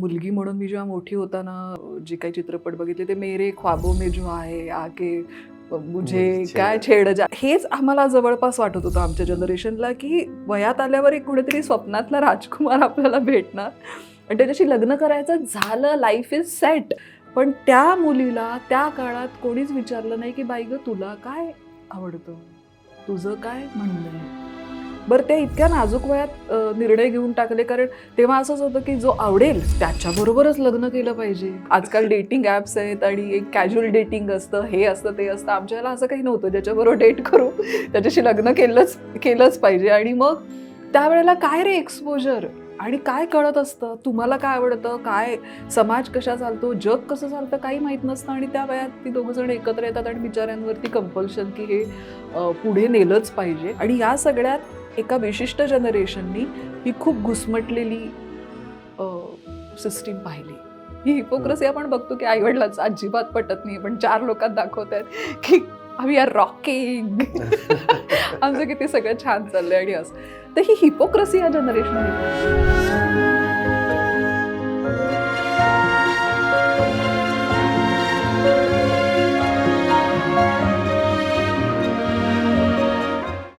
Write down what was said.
मुलगी म्हणून मी जेव्हा मोठी होताना जे काही चित्रपट बघितले ते मेरे ख्वाबो में जो आहे आगे मुझे काय छेड जा. हेच आम्हाला जवळपास वाटत होतं आमच्या जनरेशनला की वयात आल्यावर एक कुणीतरी स्वप्नातला राजकुमार आपल्याला भेटणार. आणि त्याच्याशी लग्न करायचं झालं लाईफ इज सेट पण त्या मुलीला त्या काळात कोणीच विचारलं नाही की बाई ग तुला काय आवडतं? तुझं काय म्हणणं आहे? बरं त्या इतक्या नाजूक वयात निर्णय घेऊन टाकले. कारण तेव्हा असंच होतं की जो आवडेल त्याच्याबरोबरच लग्न केलं पाहिजे. आजकाल डेटिंग ॲप्स आहेत आणि एक कॅज्युअल डेटिंग असतं हे असतं ते असतं. आमच्याला असं काही नव्हतं. ज्याच्याबरोबर डेट करू त्याच्याशी लग्न केलंच केलंच पाहिजे. आणि मग त्यावेळेला काय रे एक्सपोजर आणि काय कळत असतं? तुम्हाला काय आवडतं? काय? समाज कशा चालतो? जग कसं चालतं? काही माहीत नसतं. आणि त्या वयात ती दोघं जण एकत्र येतात आणि बिचाऱ्यांवरती कंपल्शन की हे पुढे नेलंच पाहिजे. आणि या सगळ्यात एका विशिष्ट जनरेशननी ही खूप घुसमटलेली सिस्टीम पाहिली. ही हिपोक्रसी आपण बघतो की आईवडिलांचं अजिबात पटत नाही पण चार लोकात दाखवत आहेत की आम्ही आर रॉकिंग. आमचं किती सगळं छान चाललंय आणि असं. तर ही हिपोक्रसी या जनरेशन